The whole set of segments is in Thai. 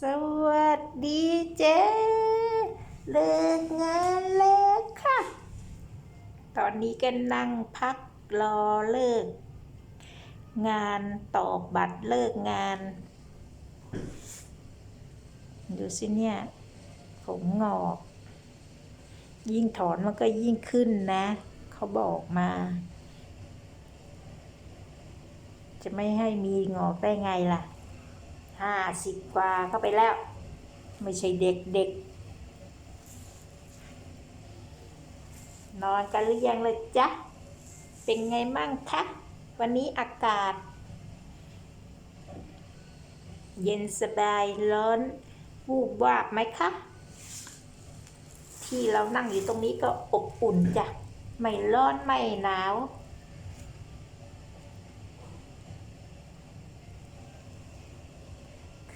สวัสดีเจ๊เลิกงานแล้วค่ะ ตอนนี้ก็นั่งพักรอเลิก งานตอกบัตรเลิกงาน ดูสิเนี่ย ผมงอก ยิ่งถอนมันก็ยิ่งขึ้นนะ เขาบอกมา จะไม่ให้มีงอกได้ไงล่ะ ห้าสิบกว่าเข้าไปแล้ว ไม่ใช่เด็กเด็กนอนกันหรือยังเลยจ๊ะ เป็นไงมั่งคะวันนี้อากาศ เย็นสบายร้อนวูบวาบไหมคะที่เรานั่งอยู่ตรงนี้ก็อบอุ่นจ้ะ ไม่ร้อนไม่หนาว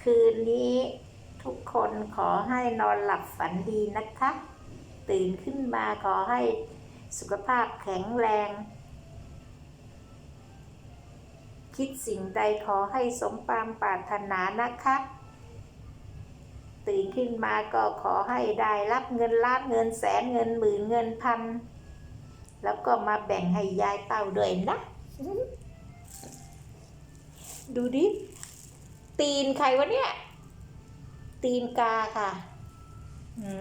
คืนนี้ทุกคนขอให้นอนหลับฝันดีนะคะ ตื่นขึ้นมาขอให้สุขภาพแข็งแรง คิดสิ่งใดขอให้สมความปรารถนานะคะ ตื่นขึ้นมาก็ขอให้ได้รับเงินล้านเงินแสนเงินหมื่นเงินพัน แล้วก็มาแบ่งให้ยายเต้าด้วยนะ ดูดิ ตีนใครวะเนี่ย ตีนกาค่ะ อื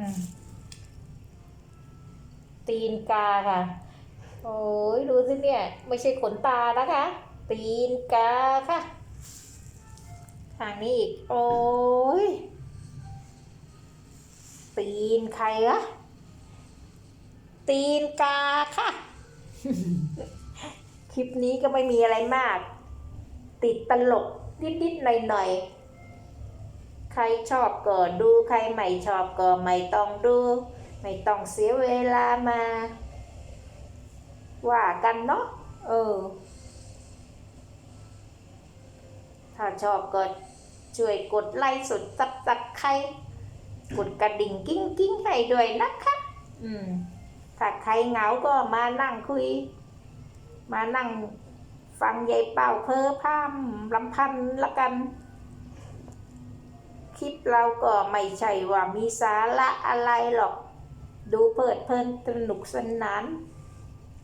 ม ตีนกาค่ะ โอ้ยดูสิเนี่ย ไม่ใช่ขนตานะคะ ตีนกาค่ะ ทางนี้อีก โอ้ย ตีนใครวะตีนกาค่ะ คลิปนี้ก็ไม่มีอะไรมาก ติดตลก นิดๆหน่อยๆ ใครชอบก็ดูใครไม่ชอบก็ไม่ต้องดู ไม่ต้องเสียเวลามา ว่ากันเนาะเออ ถ้าชอบก็ช่วยกดไลค์สุดตับตับใครกดกระดิ่งกิ้งกิ้งให้ด้วยนะคะ อืม ถ้าใครเหงาก็มานั่งคุย มานั่ง ฟังยายเป่าเพ้อพร่ำลำพันละกัน คลิปเราก็ไม่ใช่ว่ามีสาระอะไรหรอก ดูเพลิดเพลินสนุกสนาน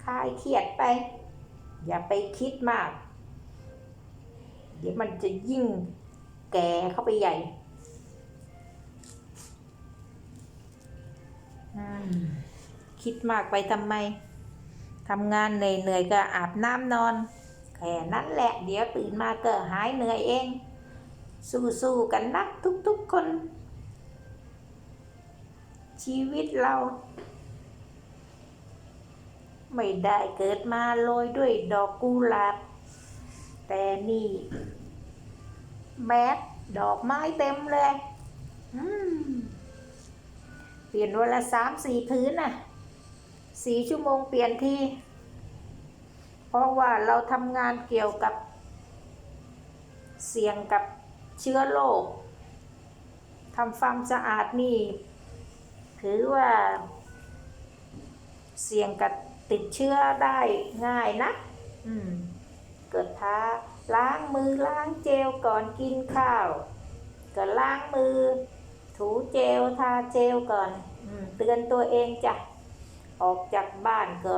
คลายเครียดไป อย่าไปคิดมาก เดี๋ยวมันจะยิ่งแก่เข้าไปใหญ่คิดมากไปทำไม ทำงานเหนื่อยๆก็อาบน้ำนอน ค่นั้นแหละเดี๋ยวตื่นมาเก็หายเหนื่อยเอง สู้ๆกันนะทุกๆคน ชีวิตเรา ไม่ได้เกิดมาโรยด้วยดอกกุหลาบ แต่นี่แมสดอกไม้เต็มเลยเปลี่ยนวันละสามสี่พื้นน่ะสี่ชั่วโมงเปลี่ยนที เพราะว่าเราทำงานเกี่ยวกับ เสี่ยงกับเชื้อโรคทำความสะอาดนี่ ถือว่า เสี่ยงกับติดเชื้อได้ง่ายนะ อืม เกิดท้าล้างมือล้างเจลก่อนกินข้าวก็ล้างมือ ถูเจลทาเจลก่อนอเตือนตัวเองจ้ะ ออกจากบ้านก็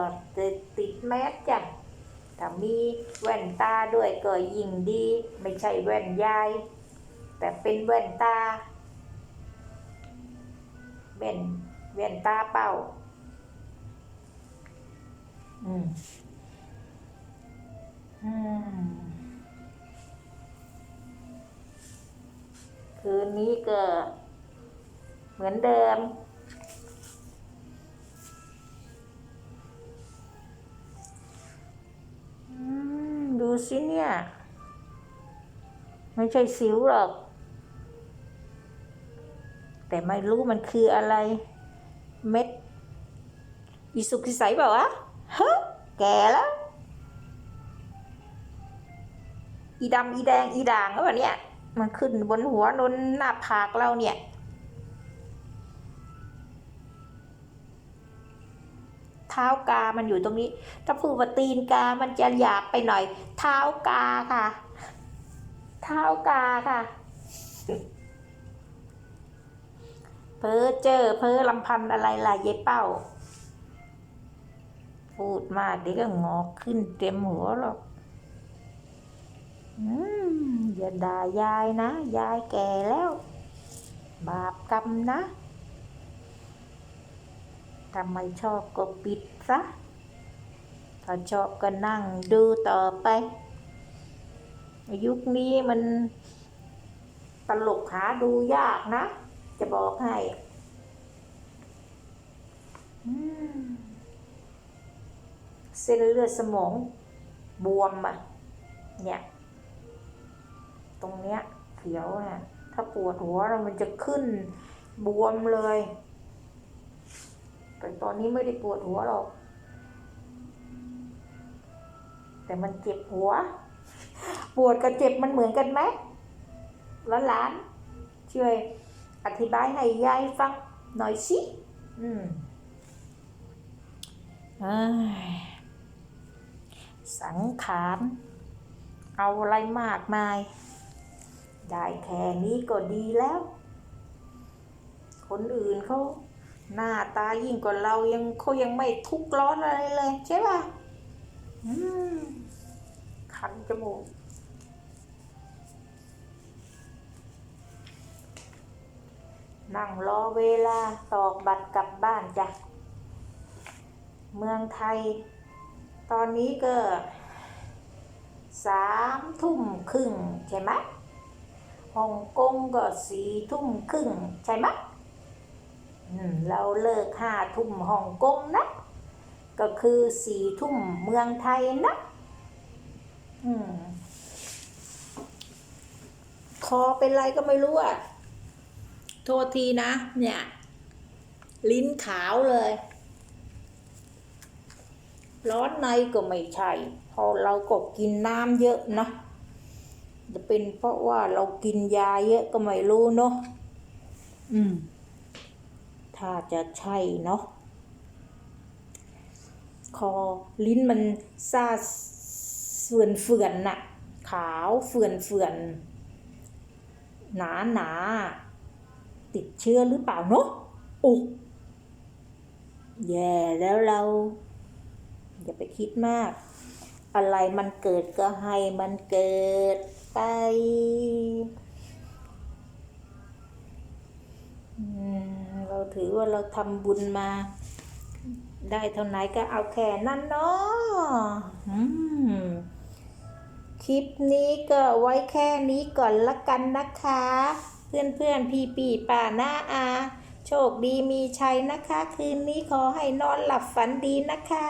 ติดแมสจ้ะ ถ้ามีแว่นตาด้วยก็ยิ่งดี ไม่ใช่แว่นยาย แต่เป็นแว่นตาแว่นแว่นตาเป้า อืม อืม คืนนี้ก็เหมือนเดิม สิเนี่ย ไม่ใช่สิวหรอก แต่ไม่รู้มันคืออะไร เม็ดอีสุกอีใสเปล่าวะฮะแก่แล้ว อีดำอีแดงอีด่างแล้ววะเนี่ยมันขึ้นบนหัวนนหน้าผากเราเนี่ยเท้ากา มันอยู่ตรงนี้ ถ้าพูดว่าตีนกา มันจะหยาบไปหน่อย ท้ากาค่ะ เท้ากาค่ะ เพอเจอเพอลำพันธ์อะไรล่ะเย้เป้า พูดมากเดี๋ยวก็งอกขึ้นเต็มหัวหรอกอืมอย่าด่ายายนะ ยายแก่แล้ว บาปกรรมนะถ้าไมชอบก็ปิดซะ ถ้าชอบก็นั่งดูต่อไป ยุคนี้มันตลกหาดูยากนะ จะบอกให้เส้นเลือดสมองบวมอะ เนี่ย ตรงเนี้ยเขียวเนี่ยถ้าปวดหัวแล้วมันจะขึ้นบวมเลย แต่ตอนนี้ไม่ได้ปวดหัวหรอก แต่มันเจ็บหัว ปวดกับเจ็บมันเหมือนกันไหมแล้วหลานช่วย อธิบายให้ยายฟังหน่อยสิ อืมอสังขารเอาอะไรมากมาย ได้แค่นี้ก็ดีแล้ว คนอื่นเขาหน้าตายิ่งกว่าเรายังเขายังไม่ทุกข์ร้อนอะไรเลยใช่ป่ะ อืมคันจมูกนั่งรอเวลาตอกบัตรกลับบ้านจ้ะ เมืองไทย ตอนนี้ก็สามทุ่มครึ่งใช่ไหมฮ่องกงก็สี่ทุ่มครึ่งใช่ไหมอืมเราเลิกห้าทุ่มฮ่องกงนะ ก็คือสี่ทุ่มเมืองไทยนะอืมคอเป็นไรก็ไม่รู้อะโทษทีนะ เนี่ย ลิ้นขาวเลย ร้อนในก็ไม่ใช่พอเราก็กินน้ำเยอะนะจะเป็นเพราะว่าเรากินยาเยอะก็ไม่รู้เนาะอืม ถ้าจะใช่เนาะ คอ ลิ้นมันซาเฟื่อนเฟื่อนน่ะ ขาวเฟื่อนเฟื่อนหนาหนาติดเชื้อหรือเปล่าเนาะโอ้แย่แล้วเรา อย่าไปคิดมาก อะไรมันเกิดก็ให้มันเกิดไปเราถือว่าเราทำบุญมา ได้เท่าไหนก็เอาแค่นั้นเนาะคลิปนี้ก็ไว้แค่นี้ก่อนละกันนะคะ เพื่อนเพื่อนพี่ปีป่าหน้าอา โชคดีมีชัยนะคะ คืนนี้ขอให้นอนหลับฝันดีนะคะ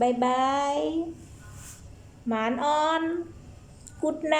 บายบายหมานออน กุดไน